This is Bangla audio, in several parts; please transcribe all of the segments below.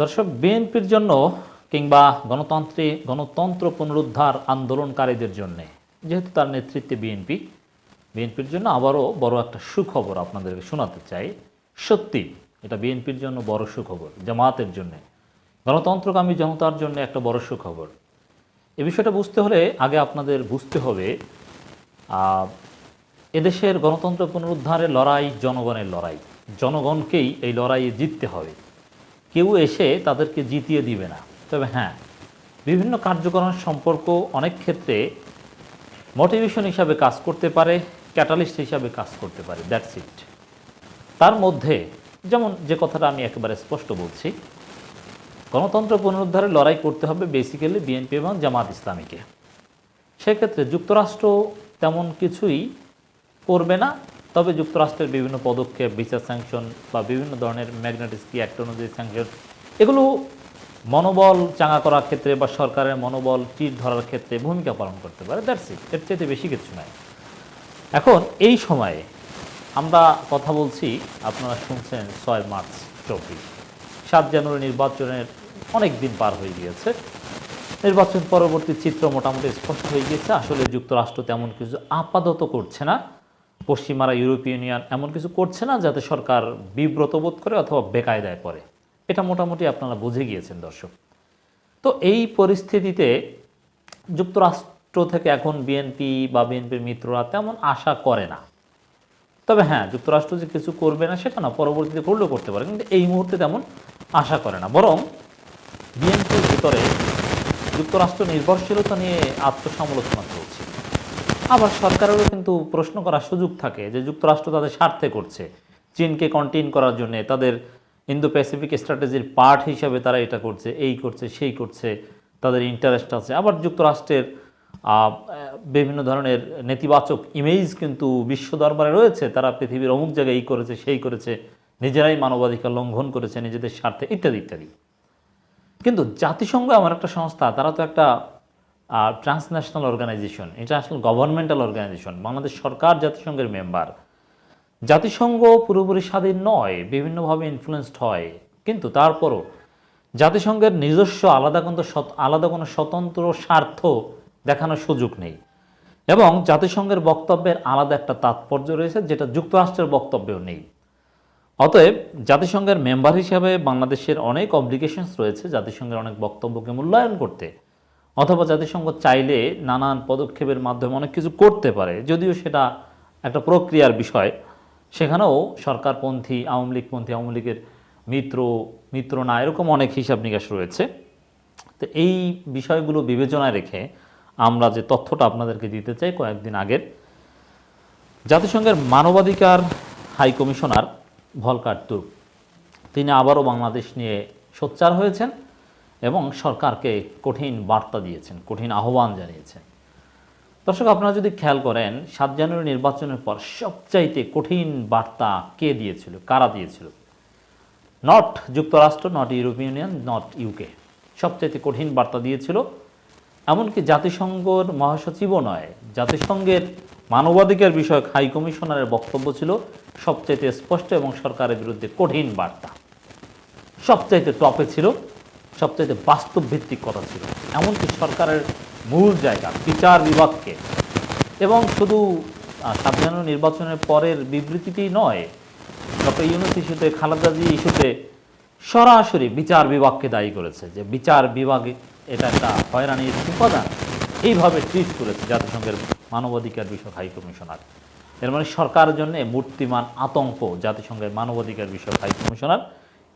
দর্শক, বিএনপির জন্য কিংবা গণতন্ত্রে গণতন্ত্র পুনরুদ্ধার আন্দোলনকারীদের জন্য, যেহেতু তার নেতৃত্বে বিএনপি, বিএনপির জন্য আবারও বড় একটা সুখবর আপনাদেরকে শোনাতে চাই। সত্যি, এটা বিএনপির জন্য বড় সুখবর, জামাতের জন্য। গণতন্ত্রকামী জনতার জন্য একটা বড় সুখবর। এ বিষয়টা বুঝতে হলে আগে আপনাদের বুঝতে হবে এদেশের গণতন্ত্র পুনরুদ্ধারের লড়াই জনগণের লড়াই। জনগণকেই এই লড়াইয়ে জিততে হবে। কেউ এসে তাদেরকে জিতিয়ে দিবে না। তবে হ্যাঁ বিভিন্ন কার্যক্রম সম্পর্ক অনেক ক্ষেত্রে মোটিভেশন হিসাবে কাজ করতে পারে ক্যাটালিস্ট হিসাবে কাজ করতে পারে দ্যাটস ইট তার মধ্যে, যেমন যে কথাটা আমি একেবারে স্পষ্ট বলছি, গণতন্ত্র পুনরুদ্ধারে লড়াই করতে হবে বেসিক্যালি বিএনপি এবং জামাত ইসলামীকে। সেক্ষেত্রে যুক্তরাষ্ট্র তেমন কিছুই করবে না তবে যুক্তরাষ্ট্রের বিভিন্ন পদক্ষেপ বিচার স্যাংশন বা বিভিন্ন ধরনের ম্যাগনেটিস্কি অ্যাক্ট অনুযায়ী স্যাংশন, এগুলো মনোবল চাঙা করার ক্ষেত্রে বা সরকারের মনোবল টির ধরার ক্ষেত্রে ভূমিকা পালন করতে পারে। দ্যাটস ইট এর চাইতে বেশি কিছু নয় এখন এই সময়ে আমরা কথা বলছি, আপনারা শুনছেন ছয় মার্চ চব্বিশ। সাত জানুয়ারি নির্বাচনের অনেক দিন পার হয়ে গিয়েছে। নির্বাচন পরবর্তী চিত্র মোটামুটি স্পষ্ট হয়ে গিয়েছে। আসলে যুক্তরাষ্ট্র তেমন কিছু আপাতত করছে না। পশ্চিমারা ইউরোপীয় ইউনিয়ন এমন কিছু করছে না যাতে সরকার বিব্রত বোধ করে অথবা বেকায়দায় পড়ে। এটা মোটামুটি আপনারা বুঝে গিয়েছেন, দর্শক। তো এই পরিস্থিতিতে যুক্তরাষ্ট্র থেকে এখন বিএনপি বা বিএনপির মিত্ররা তেমন আশা করে না। তবে হ্যাঁ যুক্তরাষ্ট্র যে কিছু করবে না সেটা না, পরবর্তীতে করলেও করতে পারে, কিন্তু এই মুহূর্তে তেমন আশা করে না। বরং বিএনপির ভিতরে যুক্তরাষ্ট্র নির্ভরশীলতা নিয়ে আত্মসমালোচনা চলছে আবার সরকারেরও কিন্তু প্রশ্ন করার সুযোগ থাকে যে যুক্তরাষ্ট্র তাদের স্বার্থে করছে। চীনকে কন্টেইন করার জন্য তাদের ইন্দো প্যাসিফিক স্ট্র্যাটেজির পার্ট হিসাবে তারা এটা করছে, এই করছে, সেই করছে, তাদের ইন্টারেস্ট আছে। আবার যুক্তরাষ্ট্রের বিভিন্ন ধরনের নেতিবাচক ইমেজ কিন্তু বিশ্ব দরবারে রয়েছে। তারা পৃথিবীর অমুক জায়গায় এই করেছে, সেই করেছে, নিজেরাই মানবাধিকার লঙ্ঘন করেছে, নিজেদের স্বার্থে, ইত্যাদি ইত্যাদি। কিন্তু জাতিসংঘ এমন একটা সংস্থা, তারা তো একটা transnational organization international governmental organization Bangladesh সরকার, জাতিসংঘের মেম্বার জাতিসংঘ পুরোপুরি স্বাধীন নয়, বিভিন্নভাবে ইনফ্লুয়েসড হয়। কিন্তু তারপরও জাতিসংঘের নিজস্ব আলাদা কোনো আলাদা কোনো স্বতন্ত্র স্বার্থ দেখানোর সুযোগ নেই। এবং জাতিসংঘের বক্তব্যের আলাদা একটা তাৎপর্য রয়েছে, যেটা যুক্তরাষ্ট্রের বক্তব্যেও নেই। অতএব জাতিসংঘের মেম্বার হিসাবে বাংলাদেশের অনেক অব্লিগেশনস রয়েছে জাতিসংঘের অনেক বক্তব্যকে মূল্যায়ন করতে। অথবা জাতিসংঘ চাইলে নানান পদক্ষেপের মাধ্যমে অনেক কিছু করতে পারে, যদিও সেটা একটা প্রক্রিয়ার বিষয়। সেখানেও সরকারপন্থী, আওয়ামী লীগপন্থী আওয়ামী লীগের মিত্র মিত্র না, এরকম অনেক হিসাব নিকাশ রয়েছে। তো এই বিষয়গুলো বিবেচনায় রেখে আমরা যে তথ্যটা আপনাদেরকে দিতে চাই কয়েকদিন আগের, জাতিসংঘের মানবাধিকার হাই কমিশনার ভলকার তুর্ক, তিনি আবারও বাংলাদেশ নিয়ে সোচ্চার হয়েছেন। এবং সরকারকে কঠিন বার্তা দিয়েছেন, কঠিন আহ্বান জানিয়েছেন। দর্শক, আপনারা যদি খেয়াল করেন, সাত জানুয়ারি নির্বাচনের পর সবচাইতে কঠিন বার্তা কে দিয়েছিল, কারা দিয়েছিল? নট যুক্তরাষ্ট্র not European Union not UK. সবচাইতে কঠিন বার্তা দিয়েছিল, এমনকি জাতিসংঘর মহাসচিবও নয়, জাতিসংঘের মানবাধিকার বিষয়ক হাই কমিশনারের বক্তব্য ছিল সবচাইতে স্পষ্ট এবং সরকারের বিরুদ্ধে কঠিন বার্তা। সবচাইতে টপে ছিল সবচাইতে বাস্তব ভিত্তিক কথা ছিল। এমনকি সরকারের মূল জায়গা, বিচার বিভাগকে। এবং শুধু জানুয়ারি নির্বাচনের পরের বিবৃতিটি নয়, ডক্টর ইউনুস ইস্যুতে, খালেদা জি ইস্যুতে সরাসরি বিচার বিভাগকে দায়ী করেছে যে বিচার বিভাগে এটা একটা হয়রানির উপাদান এইভাবে ট্রিট করেছে জাতিসংঘের মানবাধিকার বিষয়ক হাই কমিশনার। এর মানে সরকারের জন্য মূর্তিমান আতঙ্ক জাতিসংঘের মানবাধিকার বিষয়ক হাই কমিশনার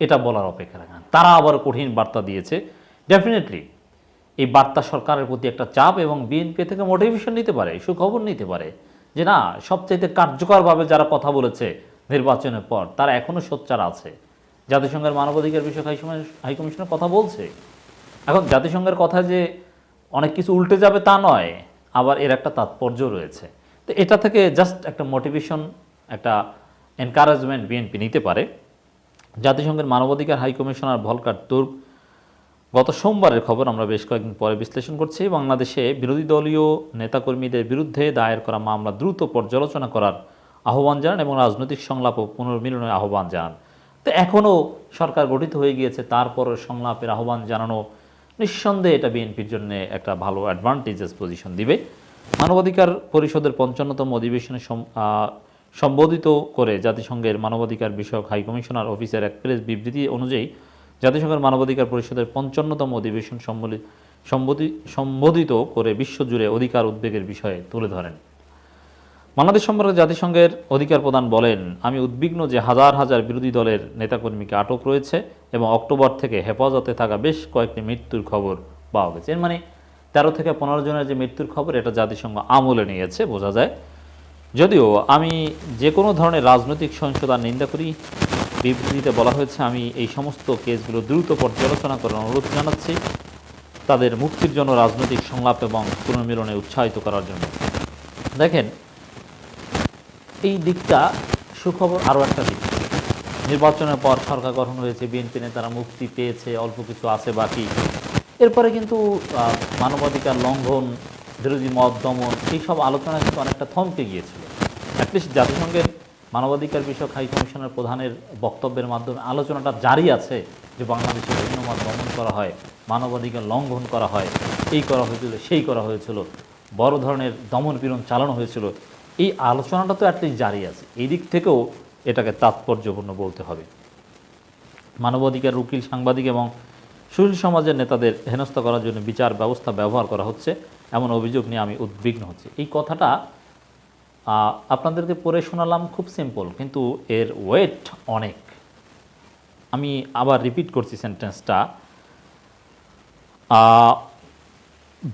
এটা বলার অপেক্ষা রাখেন। তারা আবার কঠিন বার্তা দিয়েছে। ডেফিনেটলি এই বার্তা সরকারের প্রতি একটা চাপ এবং বিএনপি থেকে মোটিভেশন নিতে পারে, সুখবর নিতে পারে যে না, সবচাইতে কার্যকরভাবে যারা কথা বলেছে নির্বাচনের পর, তারা এখনও সোচ্চার আছে। জাতিসংঘের মানবাধিকার বিষয়ক হাইকমিশন হাইকমিশনের কথা বলছে। এখন জাতিসংঘের কথা যে অনেক কিছু উল্টে যাবে তা নয়, আবার এর একটা তাৎপর্য রয়েছে। তো এটা থেকে জাস্ট একটা মোটিভেশন একটা এনকারেজমেন্ট বিএনপি নিতে পারে। জাতিসংঘের মানবাধিকার হাই কমিশনার ভলকার তুর্ক গত সোমবারের খবর আমরা বেশ কয়েকদিন পরে বিশ্লেষণ করছি। বাংলাদেশে বিরোধী দলীয় নেতাকর্মীদের বিরুদ্ধে দায়ের করা মামলা দ্রুত পর্যালোচনা করার আহ্বান জানান এবং রাজনৈতিক সংলাপ ও পুনর্মিলনের আহ্বান জানান। তো এখনও সরকার গঠিত হয়ে গিয়েছে, তারপরও সংলাপের আহ্বান জানানো নিঃসন্দেহে এটা বিএনপির জন্য একটা ভালো অ্যাডভান্টেজেস পজিশন দিবে। মানবাধিকার পরিষদের পঞ্চান্নতম অধিবেশনে সম্বোধিত করে জাতিসংঘের মানবাধিকার বিষয়ক হাই কমিশনার অফিসের এক প্রেস বিবৃতি অনুযায়ী, জাতিসংঘের মানবাধিকার পরিষদের পঞ্চান্নতম অধিবেশন সম্বোধিত করে বিশ্বজুড়ে অধিকার উদ্বেগের বিষয়ে তুলে ধরেন। বাংলাদেশ সম্পর্কে জাতিসংঘের অধিকার প্রদান বলেন, আমি উদ্বিগ্ন যে হাজার হাজার বিরোধী দলের নেতাকর্মীকে আটক রয়েছে এবং অক্টোবর থেকে হেফাজতে থাকা বেশ কয়েকটি মৃত্যুর খবর পাওয়া গেছে। এর মানে তেরো থেকে পনেরো জনের যে মৃত্যুর খবর, এটা জাতিসংঘ আমলে নিয়েছে, বোঝা যায়। যদিও আমি যে কোনো ধরনের রাজনৈতিক সহিংসতার নিন্দা করি, বিবৃতিতে বলা হয়েছে, আমি এই সমস্ত কেসগুলো দ্রুত পর্যালোচনা করার অনুরোধ জানাচ্ছি। তাদের মুক্তির জন্য রাজনৈতিক সংলাপ এবং পুনর্মিলনে উৎসাহিত করার জন্য। দেখেন, এই দিকটা সুখবর আরও একটা দিক। নির্বাচনের পর সরকার গঠন হয়েছে, বিএনপি নেতারা মুক্তি পেয়েছে, অল্প কিছু আছে বাকি। এরপরে কিন্তু মানবাধিকার লঙ্ঘন বিরোধী মত, দমন এইসব আলোচনা কিন্তু অনেকটা থমকে গিয়েছিল। অ্যাটলিস্ট জাতিসংঘের মানবাধিকার বিষয়ক হাই কমিশনের প্রধানের বক্তব্যের মাধ্যমে আলোচনাটা জারি আছে যে বাংলাদেশে বিভিন্ন মত দমন করা হয়, মানবাধিকার লঙ্ঘন করা হয়, এই করা হয়েছিল, সেই করা হয়েছিল, বড় ধরনের দমন পীড়ন চালানো হয়েছিল। এই আলোচনাটা তো অ্যাটলিস্ট জারি আছে। এই দিক থেকেও এটাকে তাৎপর্যপূর্ণ বলতে হবে। মানবাধিকার উকিল, সাংবাদিক এবং সুশীল সমাজের নেতাদের হেনস্থা করার জন্য বিচার ব্যবস্থা ব্যবহার করা হচ্ছে, এমন অভিযোগ নিয়ে আমি উদ্বিগ্ন হচ্ছি। এই কথাটা আপনাদেরকে পড়ে শোনালাম খুব সিম্পল কিন্তু এর ওয়েট অনেক। আমি আবার রিপিট করছি সেন্টেন্সটা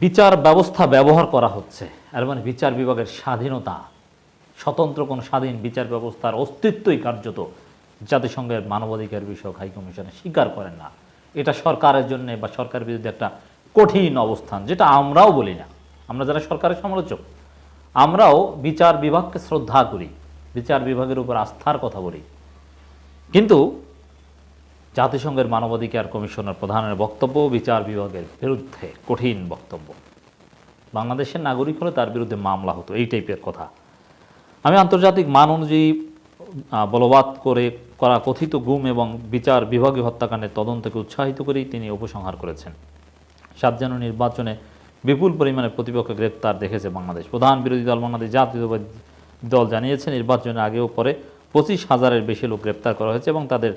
বিচার ব্যবস্থা ব্যবহার করা হচ্ছে, এর মানে বিচার বিভাগের স্বাধীনতা। স্বতন্ত্র কোনো স্বাধীন বিচার ব্যবস্থার অস্তিত্বই কার্যত জাতিসংঘের মানবাধিকার বিষয়ক হাইকমিশনে স্বীকার করেন না। এটা সরকারের জন্য বা সরকারের বিরুদ্ধে একটা কঠিন অবস্থান, যেটা আমরাও বলি না। আমরা যারা সরকারের সমালোচক, আমরাও বিচার বিভাগকে শ্রদ্ধা করি, বিচার বিভাগের উপর আস্থার কথা বলি। কিন্তু জাতিসংঘের মানবাধিকার কমিশনের প্রধানের বক্তব্য বিচার বিভাগের বিরুদ্ধে কঠিন বক্তব্য। বাংলাদেশের নাগরিক হলে তার বিরুদ্ধে মামলা হতো, এই টাইপের কথা। আমি আন্তর্জাতিক মান অনুযায়ী আহ, বলবৎ করে করা কথিত গুম এবং বিচার বিভাগীয় হত্যাকাণ্ডের তদন্তকে উৎসাহিত করেই তিনি উপসংহার করেছেন। সাত জানুয়ারি নির্বাচনে বিপুল পরিমাণে প্রতিপক্ষ গ্রেপ্তার দেখেছে বাংলাদেশ। প্রধান বিরোধী দল বাংলাদেশ জাতীয়তাবাদী দল জানিয়েছে নির্বাচনের আগেও পরে পঁচিশ হাজারের বেশি লোক গ্রেপ্তার করা হয়েছে এবং তাদের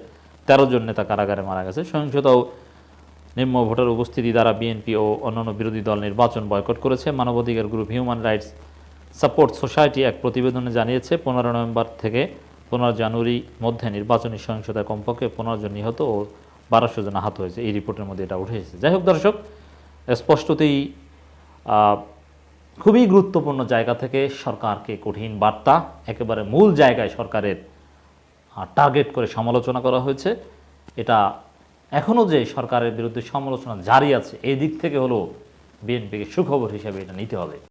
তেরো জন নেতা কারাগারে মারা গেছে। সহিংসতা ও নিম্ন ভোটার উপস্থিতি দ্বারা বিএনপি ও অন্যান্য বিরোধী দল নির্বাচন বয়কট করেছে। মানবাধিকার group human rights support society এক প্রতিবেদনে জানিয়েছে পনেরো নভেম্বর থেকে পনেরো জানুয়ারি মধ্যে নির্বাচনী সহিংসতায় কমপক্ষে পনেরো জন নিহত ও বারোশো জন আহত হয়েছে। এই রিপোর্টের মধ্যে এটা উঠে এসেছে। যাই হোক দর্শক স্পষ্টতেই খুবই গুরুত্বপূর্ণ জায়গা থেকে সরকারকে কঠিন বার্তা, একেবারে মূল জায়গায় সরকারের টার্গেট করে সমালোচনা করা হয়েছে। এটা এখনও যে সরকারের বিরুদ্ধে সমালোচনা জারি আছে এই দিক থেকে হলো বিএনপিকে সুখবর হিসেবে এটা নিতে হবে।